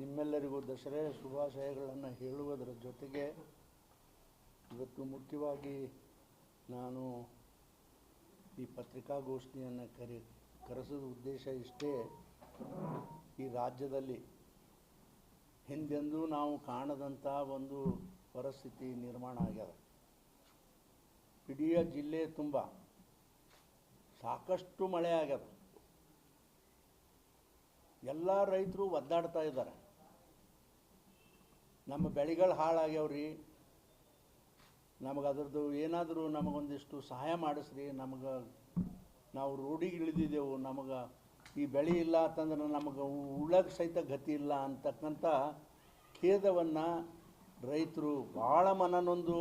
ನಿಮ್ಮೆಲ್ಲರಿಗೂ ದಸರೆಯ ಶುಭಾಶಯಗಳನ್ನು ಹೇಳುವುದರ ಜೊತೆಗೆ ಇವತ್ತು ಮುಖ್ಯವಾಗಿ ನಾನು ಈ ಪತ್ರಿಕಾಗೋಷ್ಠಿಯನ್ನು ಕರೆ, ಕರೆಸಿದ ಉದ್ದೇಶ ಇಷ್ಟೇ ಈ ರಾಜ್ಯದಲ್ಲಿ ಹಿಂದೆಂದೂ ನಾವು ಕಾಣದಂಥ ಒಂದು ಪರಿಸ್ಥಿತಿ ನಿರ್ಮಾಣ ಆಗ್ಯದ. ಇಡೀ ಜಿಲ್ಲೆ ತುಂಬ ಸಾಕಷ್ಟು ಮಳೆ ಆಗ್ಯದ. ಎಲ್ಲ ರೈತರು ಒದ್ದಾಡ್ತಾ ಇದ್ದಾರೆ. ನಮ್ಮ ಬೆಳೆಗಳು ಹಾಳಾಗ್ಯಾವ್ರಿ. ನಮಗೆ ಅದರದ್ದು ಏನಾದರೂ ನಮಗೊಂದಿಷ್ಟು ಸಹಾಯ ಮಾಡಿಸ್ರಿ. ನಮಗೆ ನಾವು ರೋಡಿಗೆ ಇಳಿದಿದ್ದೆವು. ನಮಗೆ ಈ ಬೆಳೆ ಇಲ್ಲ ಅಂತಂದ್ರೆ ನಮಗೆ ಉಳ್ಳಕ್ಕೆ ಸಹಿತ ಗತಿ ಇಲ್ಲ ಅಂತಕ್ಕಂಥ ಖೇದವನ್ನು ರೈತರು ಭಾಳ ಮನನೊಂದು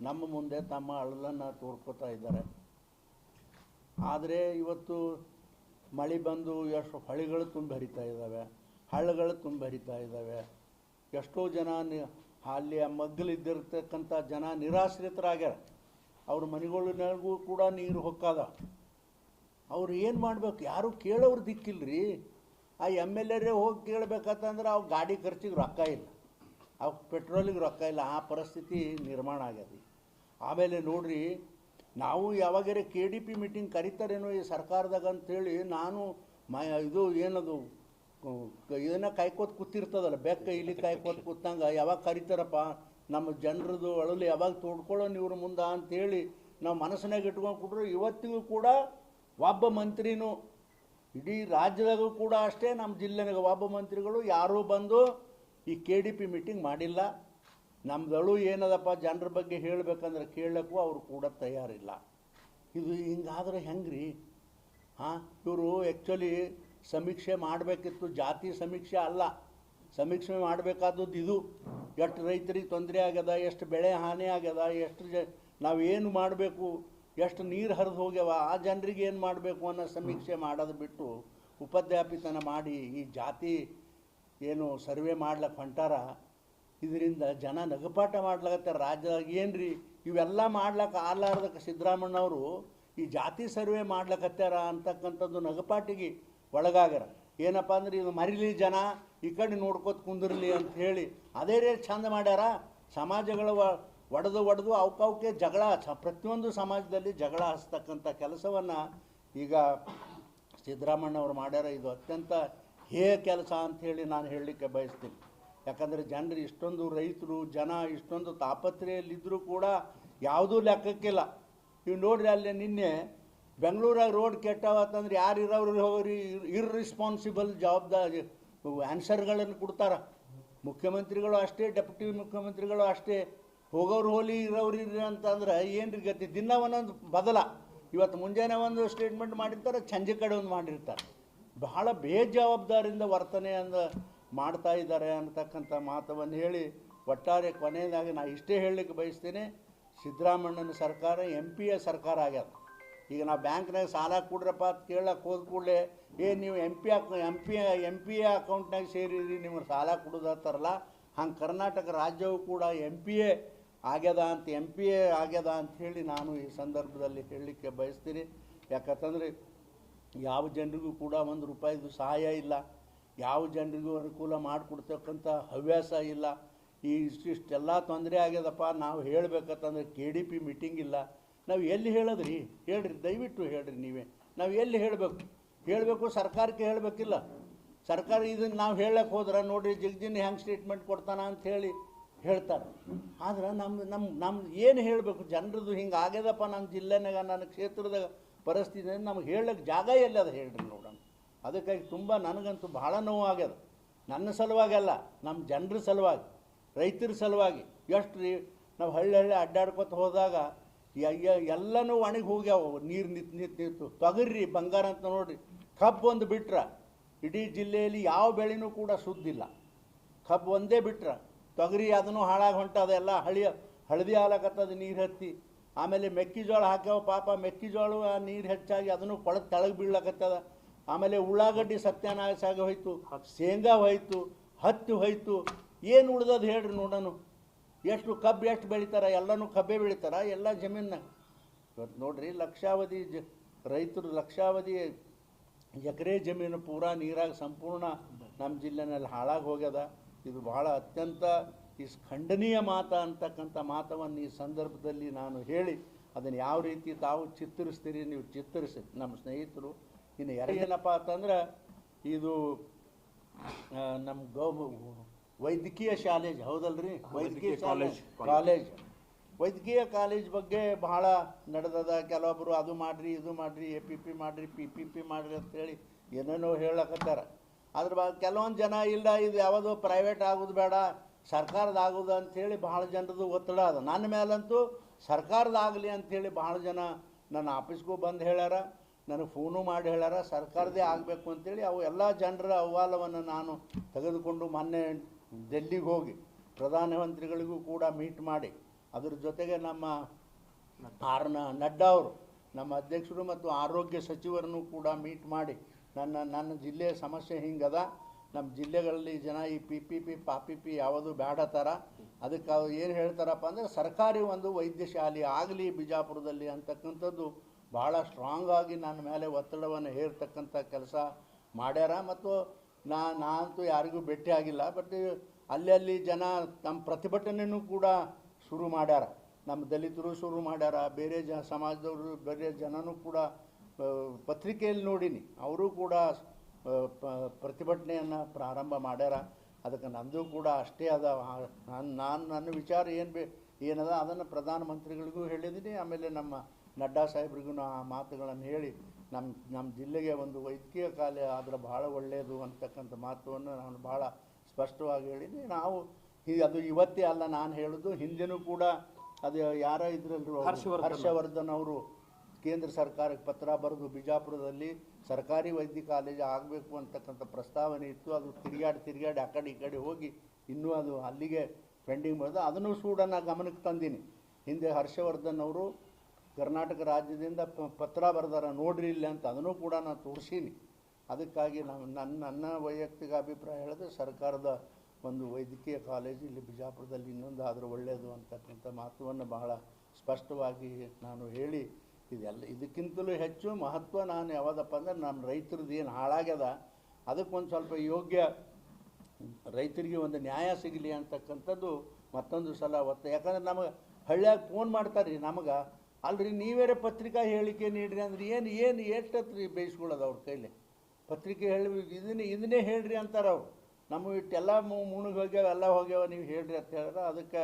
ನಮ್ಮ ಮುಂದೆ ತಮ್ಮ ಅಳಲನ್ನು ತೋರ್ಕೋತಾ ಇದ್ದಾರೆ. ಆದರೆ ಇವತ್ತು ಮಳೆ ಬಂದು ಎಷ್ಟು ಹೊಳೆಗಳು ತುಂಬ ಹರಿತಾ ಇದ್ದಾವೆ, ಹಳ್ಳಗಳು ತುಂಬ ಹರಿತಾ ಇದ್ದಾವೆ. ಎಷ್ಟೋ ಜನ ಅಲ್ಲಿ ಮಗ್ಗಲಿದ್ದಿರ್ತಕ್ಕಂಥ ಜನ ನಿರಾಶ್ರಿತರಾಗ್ಯಾರ. ಅವ್ರ ಮನೆಗಳಿಗೂ ಕೂಡ ನೀರು ಹೊಕ್ಕಾದ. ಅವ್ರು ಏನು ಮಾಡ್ಬೇಕು? ಯಾರು ಕೇಳೋರು ದಿಕ್ಕಿಲ್ರಿ. ಆ ಎಂ ಎಲ್ ಎರೇ ಹೋಗಿ ಕೇಳಬೇಕಂತಂದ್ರೆ ಅವು ಗಾಡಿ ಖರ್ಚಿಗೆ ರೊಕ್ಕ ಇಲ್ಲ. ಅವು ಪೆಟ್ರೋಲಿಗೆ ರೊಕ್ಕ ಇಲ್ಲ. ಆ ಪರಿಸ್ಥಿತಿ ನಿರ್ಮಾಣ ಆಗ್ಯದ. ಆಮೇಲೆ ನೋಡ್ರಿ, ನಾವು ಯಾವಾಗಾರೆ ಕೆ ಡಿ ಪಿ ಮೀಟಿಂಗ್ ಕರಿತಾರೇನೋ ಈ ಸರ್ಕಾರದಾಗ ಅಂತೇಳಿ ನಾನು ಮ ಇದು ಏನದು ಇದನ್ನ ಕಾಯ್ಕೋತ ಕೂತಿರ್ತದಲ್ಲ, ಬೆಕ್ಕ ಇಲ್ಲಿ ಕಾಯ್ಕೋತ ಕೂತಂಗ, ಯಾವಾಗ ಕರಿತಾರಪ್ಪ? ನಮ್ಮ ಜನರದು ಅಳಲು ಯಾವಾಗ ತೋಡ್ಕೊಳ್ಳೋಣ ಇವ್ರ ಮುಂದೆ ಅಂತೇಳಿ ನಾವು ಮನಸ್ಸಿನಾಗ ಇಟ್ಕೊಂಡು ಕೊಟ್ಟರು ಇವತ್ತಿಗೂ ಕೂಡ ಒಬ್ಬ ಮಂತ್ರಿನೂ ಇಡೀ ರಾಜ್ಯದಾಗೂ ಕೂಡ ಅಷ್ಟೇ ನಮ್ಮ ಜಿಲ್ಲೆನಾಗ ಒಬ್ಬ ಮಂತ್ರಿಗಳು ಯಾರೂ ಬಂದು ಈ ಕೆ ಡಿ ಪಿ ಮೀಟಿಂಗ್ ಮಾಡಿಲ್ಲ. ನಮ್ದಳು ಏನದಪ್ಪ, ಜನರ ಬಗ್ಗೆ ಹೇಳಬೇಕಂದ್ರೆ ಕೇಳಕ್ಕೂ ಅವರು ಕೂಡ ತಯಾರಿಲ್ಲ. ಇದು ಹಿಂಗಾದ್ರೆ ಹೆಂಗ್ರಿ? ಹಾಂ ಇವರು ಆ್ಯಕ್ಚುಲಿ ಸಮೀಕ್ಷೆ ಮಾಡಬೇಕಿತ್ತು, ಜಾತಿ ಸಮೀಕ್ಷೆ ಅಲ್ಲ. ಸಮೀಕ್ಷೆ ಮಾಡಬೇಕಾದದ್ದು ಇದು. ಎಷ್ಟು ರೈತರಿಗೆ ತೊಂದರೆ ಆಗ್ಯದ, ಎಷ್ಟು ಬೆಳೆ ಹಾನಿ ಆಗ್ಯದ, ಎಷ್ಟು ಜ ನಾವೇನು ಮಾಡಬೇಕು, ಎಷ್ಟು ನೀರು ಹರಿದು ಹೋಗ್ಯವ, ಆ ಜನರಿಗೆ ಏನು ಮಾಡಬೇಕು ಅನ್ನೋ ಸಮೀಕ್ಷೆ ಮಾಡೋದು ಬಿಟ್ಟು ಉಪಾಧ್ಯಾಪಿತನ ಮಾಡಿ ಈ ಜಾತಿ ಏನು ಸರ್ವೆ ಮಾಡ್ಲಕ್ಕೆ ಹೊಂಟಾರ, ಇದರಿಂದ ಜನ ನಗಪಾಟ ಮಾಡ್ಲಕತ್ತಾರ ರಾಜ್ಯದಾಗ ಏನು ರೀ ಇವೆಲ್ಲ ಮಾಡ್ಲಕ್ಕೆ ಆಲಾರ್ದಕ್ಕೆ ಸಿದ್ದರಾಮಣ್ಣವರು ಈ ಜಾತಿ ಸರ್ವೆ ಮಾಡ್ಲಕತ್ತಾರ ಅಂತಕ್ಕಂಥದ್ದು ನಗಪಾಟಿಗೆ ಒಳಗಾಗ್ಯಾರ. ಏನಪ್ಪ ಅಂದ್ರೆ ಇದು ಮರಿಲಿ ಜನ, ಈ ಕಡೆ ನೋಡ್ಕೋತ ಕುಂದಿರಲಿ ಅಂತ ಹೇಳಿ ಅದೇ ರೀತಿ ಚಂದ ಮಾಡ್ಯಾರ. ಸಮಾಜಗಳ ಒಡೆದು ಒಡೆದು ಅವಕಾವಕ್ಕೆ ಜಗಳ ಪ್ರತಿಯೊಂದು ಸಮಾಜದಲ್ಲಿ ಜಗಳ ಹಚ್ತಕ್ಕಂಥ ಕೆಲಸವನ್ನು ಈಗ ಸಿದ್ದರಾಮಣ್ಣವ್ರು ಮಾಡ್ಯಾರ. ಇದು ಅತ್ಯಂತ ಹೇ ಕೆಲಸ ಅಂಥೇಳಿ ನಾನು ಹೇಳಲಿಕ್ಕೆ ಬಯಸ್ತೀನಿ. ಯಾಕಂದರೆ ಜನರು ಇಷ್ಟೊಂದು ರೈತರು, ಜನ ಇಷ್ಟೊಂದು ತಾಪತ್ರೆಯಲ್ಲಿದ್ದರೂ ಕೂಡ ಯಾವುದೂ ಲೆಕ್ಕಕ್ಕಿಲ್ಲ. ನೀವು ನೋಡ್ರಿ ಅಲ್ಲಿ ನಿನ್ನೆ ಬೆಂಗಳೂರಾಗ ರೋಡ್ ಕೆಟ್ಟವತ್ತಂದ್ರೆ ಯಾರು ಇರೋರು ಹೋಗ್ರಿ ಇರ್ರಿಸ್ಪಾನ್ಸಿಬಲ್ ಜವಾಬ್ದಾರಿ ಆನ್ಸರ್ಗಳನ್ನು ಕೊಡ್ತಾರ. ಮುಖ್ಯಮಂತ್ರಿಗಳು ಅಷ್ಟೇ ಡೆಪ್ಯೂಟಿ ಮುಖ್ಯಮಂತ್ರಿಗಳು ಅಷ್ಟೇ. ಹೋಗೋರು ಹೋಲಿ ಇರೋರು ಇರ್ರಿ ಅಂತಂದ್ರೆ ಏನು ಗತಿ? ದಿನ ಒಂದೊಂದು ಬದಲ. ಇವತ್ತು ಮುಂಜಾನೆ ಒಂದು ಸ್ಟೇಟ್ಮೆಂಟ್ ಮಾಡಿರ್ತಾರೆ, ಸಂಜೆ ಕಡೆ ಒಂದು ಮಾಡಿರ್ತಾರೆ. ಬಹಳ ಬೇಜವಾಬ್ದಾರಿಯಿಂದ ವರ್ತನೆ ಅಂದ ಮಾಡ್ತಾ ಇದ್ದಾರೆ ಅಂತಕ್ಕಂಥ ಮಾತವನ್ನು ಹೇಳಿ ಒಟ್ಟಾರೆ ಕೊನೆಯದಾಗಿ ನಾನು ಇಷ್ಟೇ ಹೇಳಲಿಕ್ಕೆ ಬಯಸ್ತೇನೆ ಸಿದ್ದರಾಮಣ್ಣನ ಸರ್ಕಾರ ಎಂ ಪಿಯ ಸರ್ಕಾರ ಆಗ್ಯದ. ಈಗ ನಾವು ಬ್ಯಾಂಕ್ನಾಗ ಸಾಲ ಕೊಡ್ರಪ್ಪ ಅಂತ ಕೇಳಕ್ಕೆ ಹೋದ ಕೂಡಲೇ, ಏ ನೀವು ಎಂ ಪಿ ಅಕ್ ಎಂ ಪಿ ಎಂ ಪಿ ಅಕೌಂಟ್ನಾಗ ಸೇರಿರಿ, ನಿಮ್ಗೆ ಸಾಲ ಕೊಡೋದತ್ತಾರಲ್ಲ ಹಂಗೆ ಕರ್ನಾಟಕ ರಾಜ್ಯವು ಕೂಡ ಎಂ ಪಿ ಎ ಆಗ್ಯದ ಅಂತ ಎಂ ಪಿ ಎ ಆಗ್ಯದ ಅಂತ ಹೇಳಿ ನಾನು ಈ ಸಂದರ್ಭದಲ್ಲಿ ಹೇಳಲಿಕ್ಕೆ ಬಯಸ್ತೀನಿ. ಯಾಕಂತಂದರೆ ಯಾವ ಜನರಿಗೂ ಕೂಡ ಒಂದು ರೂಪಾಯಿದು ಸಹಾಯ ಇಲ್ಲ, ಯಾವ ಜನರಿಗೂ ಅನುಕೂಲ ಮಾಡಿಕೊಡ್ತಕ್ಕಂಥ ಹವ್ಯಾಸ ಇಲ್ಲ, ಈ ಇಷ್ಟಿಷ್ಟೆಲ್ಲ ತೊಂದರೆ ಆಗ್ಯದಪ್ಪ. ನಾವು ಹೇಳ್ಬೇಕಂತಂದ್ರೆ ಕೆ ಡಿ ಪಿ ಮೀಟಿಂಗ್ ಇಲ್ಲ. ನಾವು ಎಲ್ಲಿ ಹೇಳದ್ರಿ? ಹೇಳ್ರಿ, ದಯವಿಟ್ಟು ಹೇಳ್ರಿ ನೀವೇ. ನಾವು ಎಲ್ಲಿ ಹೇಳಬೇಕು? ಹೇಳಬೇಕು ಸರ್ಕಾರಕ್ಕೆ ಹೇಳಬೇಕಿಲ್ಲ. ಸರ್ಕಾರ ಇದನ್ನು ನಾವು ಹೇಳಕ್ಕೆ ಹೋದ್ರೆ ನೋಡ್ರಿ ಜಗಜಿನ್ ಹೆಂಗೆ ಸ್ಟೇಟ್ಮೆಂಟ್ ಕೊಡ್ತಾನ ಅಂತ ಹೇಳಿ ಹೇಳ್ತಾರೆ. ಆದ್ರೆ ನಮ್ಮ ನಮ್ಮ ನಮ್ಮ ಏನು ಹೇಳಬೇಕು? ಜನರದ್ದು ಹಿಂಗೆ ಆಗ್ಯದಪ್ಪ ನಮ್ಮ ಜಿಲ್ಲೆನಾಗ, ನನ್ನ ಕ್ಷೇತ್ರದಾಗ ಪರಿಸ್ಥಿತಿ ನಮ್ಗೆ ಹೇಳಕ್ಕೆ ಜಾಗ ಎಲ್ಲದ ಹೇಳ್ರಿ ನೋಡೋಣ. ಅದಕ್ಕಾಗಿ ತುಂಬ ನನಗಂತೂ ಭಾಳ ನೋವು ಆಗ್ಯದ ನನ್ನ ಸಲುವಾಗಿ ಅಲ್ಲ ನಮ್ಮ ಜನರ ಸಲುವಾಗಿ, ರೈತರ ಸಲುವಾಗಿ. ಎಷ್ಟು ರೀ ನಾವು ಹಳ್ಳಿ ಹಳ್ಳಿ ಅಡ್ಡಾಡ್ಕೊತ ಹೋದಾಗ ಎಲ್ಲನೂ ಒಣಗಿ ಹೋಗ್ಯಾವ. ನೀರು ನಿಂತು ನಿಂತು ನಿಂತು. ತೊಗರಿ ಬಂಗಾರ ಅಂತ ನೋಡ್ರಿ. ಕಬ್ಬು ಒಂದು ಬಿಟ್ರ ಇಡೀ ಜಿಲ್ಲೆಯಲ್ಲಿ ಯಾವ ಬೆಳೆನೂ ಕೂಡ ಸುದ್ದಿಲ್ಲ ಕಬ್ಬು ಒಂದೇ ಬಿಟ್ರ ತೊಗರಿ ಅದನ್ನು ಹಾಳಾಗಿ ಹೊಂಟದ ಎಲ್ಲ ಹಳಿಯ ಹಳದಿ ಹಾಲಾಗತ್ತದ ನೀರು ಹತ್ತಿ. ಆಮೇಲೆ ಮೆಕ್ಕೆಜೋಳ ಹಾಕ್ಯಾವ ಪಾಪ ಮೆಕ್ಕೆಜೋಳ ನೀರು ಹೆಚ್ಚಾಗಿ ಅದನ್ನು ಕೊಳದ ತಳಗೆ ಬೀಳಕತ್ತದ. ಆಮೇಲೆ ಉಳ್ಳಾಗಡ್ಡಿ ಸತ್ಯನಾಶ ಆಗಿ ಹೋಯ್ತು ಶೇಂಗಾ ಹೋಯ್ತು ಹತ್ತಿ ಹೋಯ್ತು. ಏನು ಉಳ್ದದ ಹೇಳ್ರಿ ನೋಡೋಣ ಎಷ್ಟು ಕಬ್ಬು ಎಷ್ಟು ಬೆಳಿತಾರ, ಎಲ್ಲನೂ ಕಬ್ಬೇ ಬೆಳಿತಾರ, ಎಲ್ಲ ಜಮೀನ ಇವತ್ತು ನೋಡ್ರಿ, ಲಕ್ಷಾವಧಿ ಜ, ರೈತರು ಲಕ್ಷಾವಧಿ ಎಕರೆ ಜಮೀನು ಪೂರಾ ನೀರಾಗ ಸಂಪೂರ್ಣ ನಮ್ಮ ಜಿಲ್ಲೆನಲ್ಲಿ ಹಾಳಾಗಿ ಹೋಗ್ಯದ. ಇದು ಬಹಳ ಅತ್ಯಂತ ಈ ಖಂಡನೀಯ ಮಾತ ಅಂತಕ್ಕಂಥ ಮಾತವನ್ನು ಈ ಸಂದರ್ಭದಲ್ಲಿ ನಾನು ಹೇಳಿ ಅದನ್ನು ಯಾವ ರೀತಿ ತಾವು ಚಿತ್ತರಿಸ್ತೀರಿ ನೀವು ಚಿತ್ತರಿಸಿ. ನಮ್ಮ ಸ್ನೇಹಿತರು, ಇನ್ನು ಎರಡೇನಪ್ಪ ಅಂತಂದ್ರೆ, ಇದು ನಮ್ಮ ಗೌ ವೈದ್ಯಕೀಯ ಶಾಲೇಜ್ ಹೌದಲ್ರಿ? ವೈದ್ಯಕೀಯ ಕಾಲೇಜ್ ಕಾಲೇಜ್. ವೈದ್ಯಕೀಯ ಕಾಲೇಜ್ ಬಗ್ಗೆ ಬಹಳ ನಡೆದದ. ಕೆಲವೊಬ್ಬರು ಅದು ಮಾಡ್ರಿ ಇದು ಮಾಡ್ರಿ ಎ ಪಿ ಪಿ ಮಾಡ್ರಿ ಪಿ ಪಿ ಪಿ ಮಾಡ್ರಿ ಅಂತೇಳಿ ಏನೇನೋ ಹೇಳಕತ್ತಾರ. ಅದ್ರ ಬಗ್ಗೆ ಕೆಲವೊಂದು ಜನ ಇಲ್ಲ ಇದು ಯಾವುದು ಪ್ರೈವೇಟ್ ಆಗೋದು ಬೇಡ ಸರ್ಕಾರದ ಆಗೋದು ಅಂಥೇಳಿ ಭಾಳ ಜನರದು ಒತ್ತಡ ಅದ. ನನ್ನ ಮೇಲಂತೂ ಸರ್ಕಾರದಾಗಲಿ ಅಂಥೇಳಿ ಭಾಳ ಜನ ನನ್ನ ಆಫೀಸ್ಗೂ ಬಂದು ಹೇಳ್ಯಾರ ನನಗೆ ಫೋನು ಮಾಡಿ ಹೇಳ್ಯಾರ ಸರ್ಕಾರದೇ ಆಗಬೇಕು ಅಂತೇಳಿ ಅವು ಎಲ್ಲ ಜನರ ಅಹವಾಲವನ್ನು ನಾನು ತೆಗೆದುಕೊಂಡು ಮೊನ್ನೆ ಡೆಲ್ಲಿಗೆ ಹೋಗಿ ಪ್ರಧಾನಮಂತ್ರಿಗಳಿಗೂ ಕೂಡ ಮೀಟ್ ಮಾಡಿ, ಅದರ ಜೊತೆಗೆ ನಮ್ಮ ಆರ್ನ ನಡ್ಡಾ ಅವರು, ನಮ್ಮ ಅಧ್ಯಕ್ಷರು ಮತ್ತು ಆರೋಗ್ಯ ಸಚಿವರನ್ನು ಕೂಡ ಮೀಟ್ ಮಾಡಿ, ನನ್ನ ನನ್ನ ಜಿಲ್ಲೆಯ ಸಮಸ್ಯೆ ಹಿಂಗದ, ನಮ್ಮ ಜಿಲ್ಲೆಗಳಲ್ಲಿ ಜನ ಈ ಪಿ ಪಿ ಪಿ ಪಾಪಿ ಪಿ ಯಾವುದು ಬೇಡತ್ತಾರ ಅದಕ್ಕೆ ಅವ್ರು ಏನು ಹೇಳ್ತಾರಪ್ಪ ಅಂದರೆ ಸರ್ಕಾರಿ ಒಂದು ವೈದ್ಯ ಶಾಲೆ ಆಗಲಿ ಬಿಜಾಪುರದಲ್ಲಿ ಅಂತಕ್ಕಂಥದ್ದು ಭಾಳ ಸ್ಟ್ರಾಂಗ್ ಆಗಿ ನನ್ನ ಮೇಲೆ ಒತ್ತಡವನ್ನು ಹೇರ್ತಕ್ಕಂಥ ಕೆಲಸ ಮಾಡ್ಯಾರ ಮತ್ತು ನಾ ನಾನಂತೂ ಯಾರಿಗೂ ಭೇಟಿ ಆಗಿಲ್ಲ ಬಟ್ ಅಲ್ಲಿ ಅಲ್ಲಿ ಜನ ನಮ್ಮ ಪ್ರತಿಭಟನೆಯೂ ಕೂಡ ಶುರು ಮಾಡ್ಯಾರ. ನಮ್ಮ ದಲಿತರು ಶುರು ಮಾಡ್ಯಾರ, ಬೇರೆ ಜ ಸಮಾಜದವರು, ಬೇರೆ ಜನನೂ ಕೂಡ ಪತ್ರಿಕೆಯಲ್ಲಿ ನೋಡೀನಿ. ಅವರು ಕೂಡ ಪ್ರತಿಭಟನೆಯನ್ನು ಪ್ರಾರಂಭ ಮಾಡ್ಯಾರ. ಅದಕ್ಕೆ ನಂದು ಕೂಡ ಅಷ್ಟೇ ಅದ. ನಾನು ನಾನು, ನನ್ನ ವಿಚಾರ ಏನು ಬೇ, ಏನದ, ಅದನ್ನು ಪ್ರಧಾನಮಂತ್ರಿಗಳಿಗೂ ಹೇಳಿದ್ದೀನಿ ಆಮೇಲೆ ನಮ್ಮ ನಡ್ಡಾ ಸಾಹೇಬ್ರಿಗೂ ಆ ಮಾತುಗಳನ್ನು ಹೇಳಿ ನಮ್ಮ ನಮ್ಮ ಜಿಲ್ಲೆಗೆ ಒಂದು ವೈದ್ಯಕೀಯ ಕಾಲ ಆದರೆ ಭಾಳ ಒಳ್ಳೆಯದು ಅಂತಕ್ಕಂಥ ಮಾತುವನ್ನು ನಾನು ಭಾಳ ಸ್ಪಷ್ಟವಾಗಿ ಹೇಳಿದ್ದೆ ನಾವು ಅದು ಇವತ್ತೇ ಅಲ್ಲ ನಾನು ಹೇಳೋದು ಹಿಂದೆನೂ ಕೂಡ ಅದು ಯಾರ ಹರ್ಷವರ್ಧನ್. ಹರ್ಷವರ್ಧನ್ ಅವರು ಕೇಂದ್ರ ಸರ್ಕಾರಕ್ಕೆ ಪತ್ರ ಬರೆದು ಬಿಜಾಪುರದಲ್ಲಿ ಸರ್ಕಾರಿ ವೈದ್ಯ ಕಾಲೇಜ್ ಆಗಬೇಕು ಅಂತಕ್ಕಂಥ ಪ್ರಸ್ತಾವನೆ ಇತ್ತು. ಅದು ತಿರುಗಾಡಿ ತಿರುಗಾಡಿ ಆ ಕಡೆ ಈ ಕಡೆ ಹೋಗಿ ಇನ್ನೂ ಅದು ಅಲ್ಲಿಗೆ ಪೆಂಡಿಂಗ್ ಬರೆದು. ಅದನ್ನು ಕೂಡ ನಾನು ಗಮನಕ್ಕೆ ತಂದೀನಿ. ಹಿಂದೆ ಹರ್ಷವರ್ಧನ್ ಅವರು ಕರ್ನಾಟಕ ರಾಜ್ಯದಿಂದ ಪತ್ರ ಬರೆದಾರ, ನೋಡ್ರಿ ಇಲ್ಲ ಅಂತ, ಅದನ್ನು ಕೂಡ ನಾನು ತೋರಿಸೀನಿ. ಅದಕ್ಕಾಗಿ ನಾನು, ನನ್ನ ನನ್ನ ವೈಯಕ್ತಿಕ ಅಭಿಪ್ರಾಯ ಹೇಳಿದ್ರೆ ಸರ್ಕಾರದ ಒಂದು ವೈದ್ಯಕೀಯ ಕಾಲೇಜು, ಇಲ್ಲಿ ಬಿಜಾಪುರದಲ್ಲಿ ಇನ್ನೊಂದು ಆದರೂ ಒಳ್ಳೆಯದು ಅಂತಕ್ಕಂಥ ಮಹತ್ವವನ್ನು ಬಹಳ ಸ್ಪಷ್ಟವಾಗಿ ನಾನು ಹೇಳಿ, ಇದೆಲ್ಲ, ಇದಕ್ಕಿಂತಲೂ ಹೆಚ್ಚು ಮಹತ್ವ ನಾನು ಯಾವುದಪ್ಪ ಅಂದ್ರೆ ನಮ್ಮ ರೈತರದ್ದು ಏನು ಹಾಳಾಗ್ಯದ, ಅದಕ್ಕೊಂದು ಸ್ವಲ್ಪ ಯೋಗ್ಯ ರೈತರಿಗೆ ಒಂದು ನ್ಯಾಯ ಸಿಗಲಿ ಅಂತಕ್ಕಂಥದ್ದು ಮತ್ತೊಂದು ಸಲ ಒತ್ತ. ಯಾಕಂದ್ರೆ ನಮಗೆ ಹಳ್ಳ್ಯಾಗ ಫೋನ್ ಮಾಡ್ತಾರೆ ರೀ ನಮಗೆ ಅಲ್ರಿ ನೀವೇರೆ ಪತ್ರಿಕಾ ಹೇಳಿಕೆ ನೀಡ್ರಿ ಅಂದ್ರೆ ಏನು ಏನು ಎಷ್ಟತ್ರಿ ಬೇಯಿಸ್ಕೊಳ್ಳೋದು ಅವ್ರ ಕೈಲಿ? ಪತ್ರಿಕೆ ಹೇಳಿ, ಇದನ್ನೇ ಇದನ್ನೇ ಹೇಳ್ರಿ ಅಂತಾರೆ ಅವ್ರು. ನಮ್ಮ ಇಟ್ಟೆಲ್ಲ ಮುಣಗ್ ಹೋಗ್ಯಾವ, ಎಲ್ಲ ಹೋಗ್ಯಾವ, ನೀವು ಹೇಳ್ರಿ ಅಂತ ಹೇಳಿದ್ರೆ ಅದಕ್ಕೆ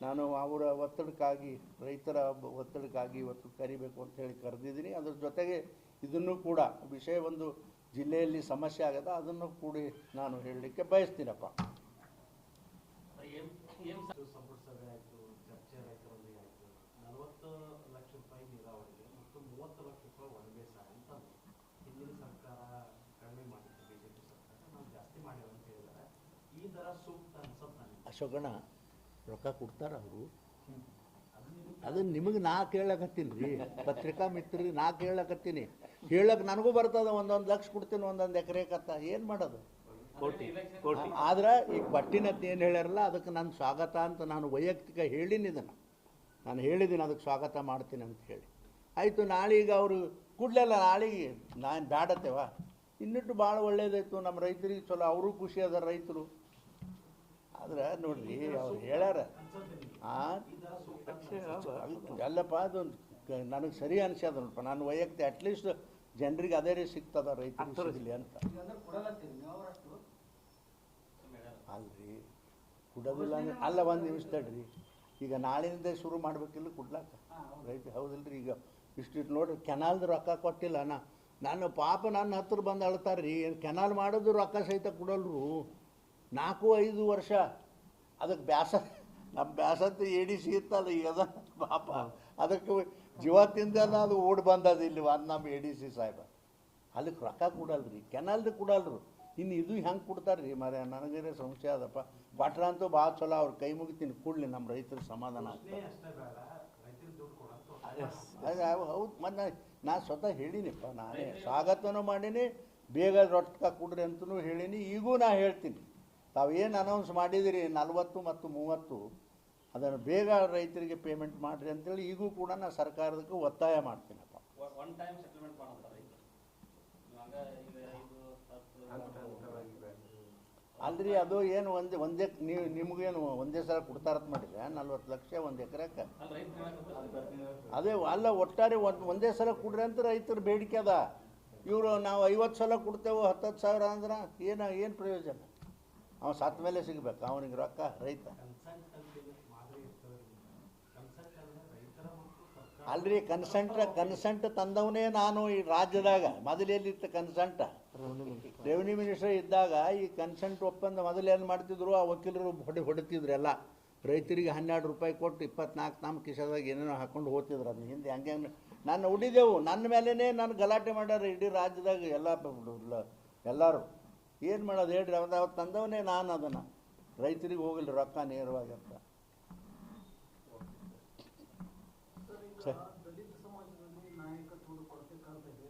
ನಾನು ಅವರ ಒತ್ತಡಕ್ಕಾಗಿ, ರೈತರ ಒತ್ತಡಕ್ಕಾಗಿ ಇವತ್ತು ಕರಿಬೇಕು ಅಂತ ಹೇಳಿ ಕರೆದಿದ್ದೀನಿ. ಅದ್ರ ಜೊತೆಗೆ ಇದನ್ನು ಕೂಡ, ವಿಷಯ ಒಂದು ಜಿಲ್ಲೆಯಲ್ಲಿ ಸಮಸ್ಯೆ ಆಗದ, ಅದನ್ನು ಕೂಡಿ ನಾನು ಹೇಳಲಿಕ್ಕೆ ಬಯಸ್ತೀನಪ್ಪ ಏನ್ ಏನ್ ಸ- ಸಂಪುಟ ಸಭೆ ಆಯ್ತು ಚರ್ಚೆ ರೈತರೊಂದಿಗೆ ಆಯ್ತು ನಲವತ್ತು ಲಕ್ಷ ರೂಪಾಯಿ ನೀರಾವರಿಗೆ ಮತ್ತು ಮೂವತ್ತು ಲಕ್ಷ ರೂಪಾಯಿ ಒಣಬೇಸಾಯ ಅಂತ ಅಂದ್ರು. ಹಿಂದಿನ ಸರ್ಕಾರ ಕಡಿಮೆ ಮಾಡಿತ್ತು ಬಿಜೆಪಿ ಸರ್ಕಾರ ನಾವು ಜಾಸ್ತಿ ಮಾಡ್ಯಾವ ಅಂತ ಹೇಳಿದ್ದಾರೆ ಅಶೋಕಣ್ಣ ರೊಕ್ಕ ಕೊಡ್ತಾರ ಅವರು? ಅದನ್ನ ನಿಮಗೆ ನಾ ಕೇಳಕತ್ತೀನಿ. ರೀ ಪತ್ರಿಕಾ ಮಿತ್ರರಿಗೆ ನಾ ಕೇಳಕತ್ತೀನಿ. ಹೇಳಕ್ಕೆ ನನಗೂ ಬರ್ತದ ಒಂದೊಂದು ಲಕ್ಷ ಕೊಡ್ತೀನಿ ಒಂದೊಂದು ಎಕರೆ ಕತ್ತ. ಏನು ಮಾಡೋದು? ಕೋಟಿ. ಕೋಟಿ. ಆದ್ರೆ ಈಗ ಪಟ್ಟಿನತ್ತ ಏನು ಹೇಳ್ಯಾರಲ್ಲ ಅದಕ್ಕೆ ನಾನು ಸ್ವಾಗತ ಅಂತ ನಾನು ವೈಯಕ್ತಿಕ ಹೇಳಿನಿ ಇದನ್ನು. ನಾನು ಹೇಳಿದ್ದೀನಿ ಅದಕ್ಕೆ ಸ್ವಾಗತ ಮಾಡ್ತೀನಿ ಅಂತ ಹೇಳಿ. ಆಯಿತು ನಾಳೀಗ ಅವರು ಕೂಡಲೆಲ್ಲ ನಾಳೆಗೆ ನಾನು ಬೇಡತ್ತೇವಾ ಇನ್ನಿಟ್ಟು ಭಾಳ ಒಳ್ಳೇದಾಯ್ತು ನಮ್ಮ ರೈತರಿಗೆ ಚಲೋ ಅವರು ಖುಷಿ ಅದ ರೈತರು. ಆದ್ರೆ ನೋಡ್ರಿ ಅವ್ರು ಹೇಳ್ಯಾರ. ಅಲ್ಲಪ್ಪ ಅದು ನನಗೆ ಸರಿ ಅನ್ಸ್ಯದ ನೋಡಪ್ಪ. ನಾನು ವೈಯಕ್ತಿಕ ಅಟ್ಲೀಸ್ಟ್ ಜನರಿಗೆ ಅದೇ ರೀತಿ ಸಿಗ್ತದ ರೈತರಿಗೆ ಅಂತ. ಅಲ್ರಿ ಕೊಡೋದಿಲ್ಲ ಅಂದ್ರೆ ಅಲ್ಲ ಒಂದು ನಿಮಿಷ ತಡ್ರಿ. ಈಗ ನಾಳಿನಿಂದ ಶುರು ಮಾಡ್ಬೇಕಿಲ್ಲ ಕೊಡ್ಲಾಕ? ರೈತ ಹೌದಿಲ್ರಿ ಈಗ ಇಷ್ಟಿಟ್ಟು ನೋಡ್ರಿ ಕೆನಾಲ್ದು ರೊಕ್ಕ ಕೊಟ್ಟಿಲ್ಲ ನಾ. ನಾನು ಪಾಪ ನನ್ನ ಹತ್ರ ಬಂದು ಅಳ್ತಾರ್ರಿ. ಕೆನಾಲ್ ಮಾಡೋದು ರೊಕ್ಕ ಸಹಿತ ಕೊಡಲ್ರು. ನಾಲ್ಕು ಐದು ವರ್ಷ. ಅದಕ್ಕೆ ಬ್ಯಾಸ ನಮ್ಮ ಬ್ಯಾಸಂತ ಏಡಿ ಸಿಗುತ್ತಲ್ಲ ಈಗ ಅದ ಪಾಪ. ಅದಕ್ಕೆ ಜೀವತ್ತಿಂದ ಅದು ಓಡ್ ಬಂದದ ಇಲ್ಲಿ ಒಂದು ನಮ್ಮ ಎ ಡಿ ಸಿ ಸಾಹೇಬ. ಅದಕ್ಕೆ ರೊಕ್ಕ ಕೊಡಲ್ರಿ ಕೆನಲ್ದು ಕೊಡಲ್ರು. ಇನ್ನು ಇದು ಹೆಂಗೆ ಕೊಡ್ತಾರ್ರಿ ಮರ ನನಗೇನೆ ಸಂಶಯ ಅದಪ್ಪ. ಭಟ್ರ ಅಂತೂ ಭಾಳ ಚಲೋ ಅವ್ರು ಕೈ ಮುಗಿತೀನಿ ಕೂಡಲಿ ನಮ್ಮ ರೈತರ ಸಮಾಧಾನ ಆಗ್ತದೆ ಅದು ಹೌದು ಮತ್ತು ನಾ ಸ್ವತಃ ಹೇಳಿನಿಪ್ಪ ನಾನೇ ಸ್ವಾಗತನೂ ಮಾಡೀನಿ ಬೇಗ ರೊಕ್ಕ ಕೊಡ್ರಿ ಅಂತಲೂ ಹೇಳೀನಿ ಈಗೂ ನಾ ಹೇಳ್ತೀನಿ. ತಾವು ಏನು ಅನೌನ್ಸ್ ಮಾಡಿದಿರಿ ನಲ್ವತ್ತು ಮತ್ತು ಮೂವತ್ತು. ಅದನ್ನು ಬೇಗ ರೈತರಿಗೆ ಪೇಮೆಂಟ್ ಮಾಡಿರಿ ಅಂತೇಳಿ ಈಗೂ ಕೂಡ ನಾನು ಸರ್ಕಾರದಕ್ಕೆ ಒತ್ತಾಯ ಮಾಡ್ತೀನಪ್ಪ. ಅಲ್ರಿ ಅದು ಏನು ಒಂದೇ ಒಂದೇ ನೀವು ನಿಮಗೇನು ಒಂದೇ ಸಲ ಕೊಡ್ತಾರತ್ ಮಾಡಿದ್ರೆ ನಲ್ವತ್ತು ಲಕ್ಷ ಒಂದು ಎಕರೆಕ್ಕೆ ಅದೇ ಅಲ್ಲ ಒಟ್ಟಾರೆ ಒಂದು ಒಂದೇ ಸಲ ಕೊಡ್ರಿ ಅಂತ ರೈತರ ಬೇಡಿಕೆ ಅದ. ಇವರು ನಾವು ಐವತ್ತು ಸಲ ಕೊಡ್ತೇವೆ ಹತ್ತತ್ತು ಸಾವಿರ ಅಂದ್ರೆ ಏನು ಏನು ಪ್ರಯೋಜನ? ಅವ ಸತ್ತ ಮೇಲೆ ಸಿಗ್ಬೇಕು, ಅವನಿಗೆ ರೊಕ್ಕ, ರೈತ. ಅಲ್ರಿ ಕನ್ಸೆಂಟ್ ಕನ್ಸೆಂಟ್ ತಂದವನೇ ನಾನು ಈ ರಾಜ್ಯದಾಗ ಮೊದಲೆಲ್ಲಿತ್ತು ಕನ್ಸೆಂಟ್ ರೆವಿನ್ಯೂ ಮಿನಿಸ್ಟರ್ ಇದ್ದಾಗ ಈ ಕನ್ಸೆಂಟ್ ಒಪ್ಪಂದ ಮೊದಲು ಏನು ಮಾಡ್ತಿದ್ರು, ಆ ವಕೀಲರು ಹೊಡೆ ಹೊಡಿತಿದ್ರು ಎಲ್ಲ. ರೈತರಿಗೆ ಹನ್ನೆರಡು ರೂಪಾಯಿ ಕೊಟ್ಟು ಇಪ್ಪತ್ನಾಲ್ಕು ನಮ್ಮ ಕಿಶದಾಗ ಏನೇನೋ ಹಾಕೊಂಡು ಹೋಗ್ತಿದ್ರು ಅದನ್ನ. ಹಿಂದೆ ಹಂಗೆ ಹಂಗೆ ನಾನು ಉಡಿದೆವು ನನ್ನ ಮೇಲೇ ನಾನು ಗಲಾಟೆ ಮಾಡ್ಯಾರ ಇಡೀ ರಾಜ್ಯದಾಗ ಎಲ್ಲ ಎಲ್ಲರೂ. ಏನು ಮಾಡೋದು ಹೇಳ್ರಿ? ಅವತ್ತು ಅವತ್ತು ತಂದವನೇ ನಾನು ಅದನ್ನು. ರೈತರಿಗೆ ಹೋಗಿಲ್ಲ ರೊಕ್ಕ ನೇರವಾಗಿ ಅಂತ. ಸರ್.